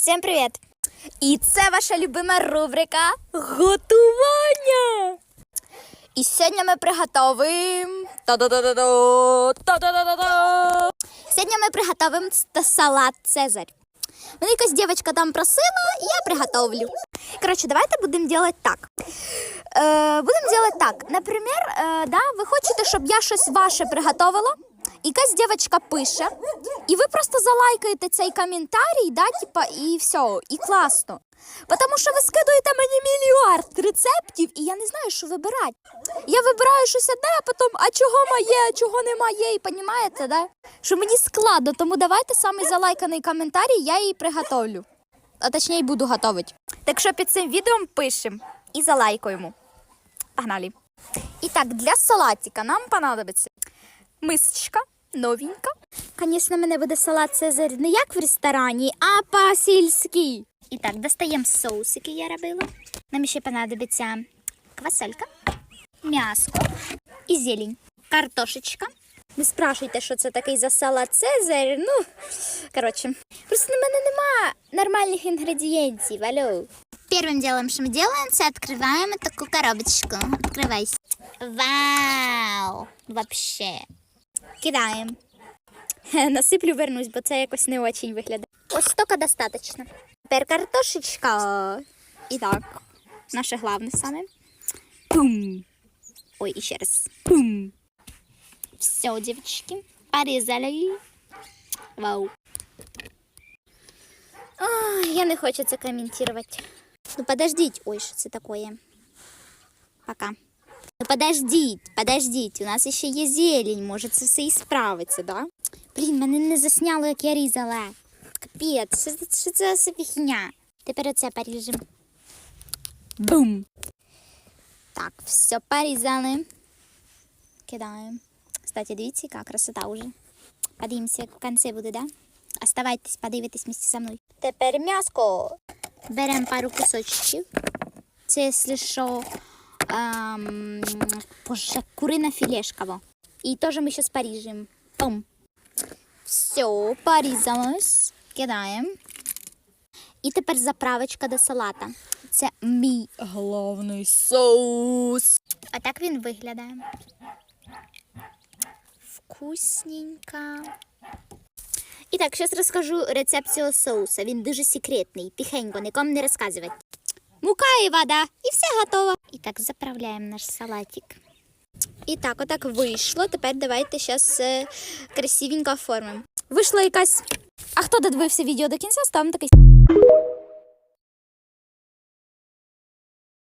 Всім привіт! І це ваша любима рубрика готування. І сьогодні ми та-да-да-да-да. Сьогодні ми приготовимо салат Цезарь. Мене якась дівчинка там просила, і я приготовлю. Коротше, давайте будемо робити так. Е, будемо робити так. Наприклад, е, да, ви хочете, щоб я щось ваше приготовила, якась дівчинка пише, і ви просто залайкаєте цей коментарій, да, типа, і все, і класно. Тому що ви скидуєте мені мільярд рецептів, і я не знаю, що вибирати. Я вибираю щось одне, а потім, а чого моє, а чого немає, і понімаєте, да? Що мені складно, тому давайте самий залайканий коментарій, я її приготовлю. А точніше буду готувати. Так що під цим відео пишемо і залайкуємо. Погнали. І так, для салатика нам понадобиться мисочка новенька. Звісно, мене буде салат Цезарь не як в ресторані, а по-сільськи. І так, достаємо соус, який я робила. Нам ще понадобиться квасолька, м'яско і зелень, картошечка. Не спрашуйте, що це такий за салат Цезарь. Ну, коротше, просто на мене нема нормальних інгредієнтів. Алло. Первым делом, что мы делаем, це открываем такую коробочку. Открывайся. Вау! Вообще. Кидаємо. Насиплю, вернусь, бо це якось не очень виглядає. Ось столько достаточно. Тепер картошечка. І так, наше главне саме. Пум. Ой, і ще раз. Пум. Все, девочки, порезали. Вау. Ой, я не хочу це коментувати. Ну подождіть. Ой, що це таке? Пока. Ну подождіть, подождіть, у нас ще є зелень, може це все і справиться, да? Блін, мене не засняло, як я різала. Капець, що, що це за фігня? Тепер оце поріжемо. Бум. Так, все порізали. Кидаємо. Кстати, дивіться, яка красота уже. Подивимося, як в кінці буде, да? Оставайтесь, подивитесь вместе со мною. Тепер м'яско. Беремо пару кусочків. Це, якщо що, ем, боже, курина філешка. во. І теж ми зараз поріжемо. Пум. Все, порізалось. Кидаємо. І тепер заправочка до салата. Це мій головний соус. А так він виглядає. Вкусненько. І так, зараз розкажу рецепт цього соуса. Він дуже секретний, тихенько, нікому не розказувати. Мука і вода, і все готово. І так, заправляємо наш салатик. І так, отак вийшло. Тепер давайте зараз красивенько оформимо. Вийшла якась. А хто додивився відео до кінця, став такий.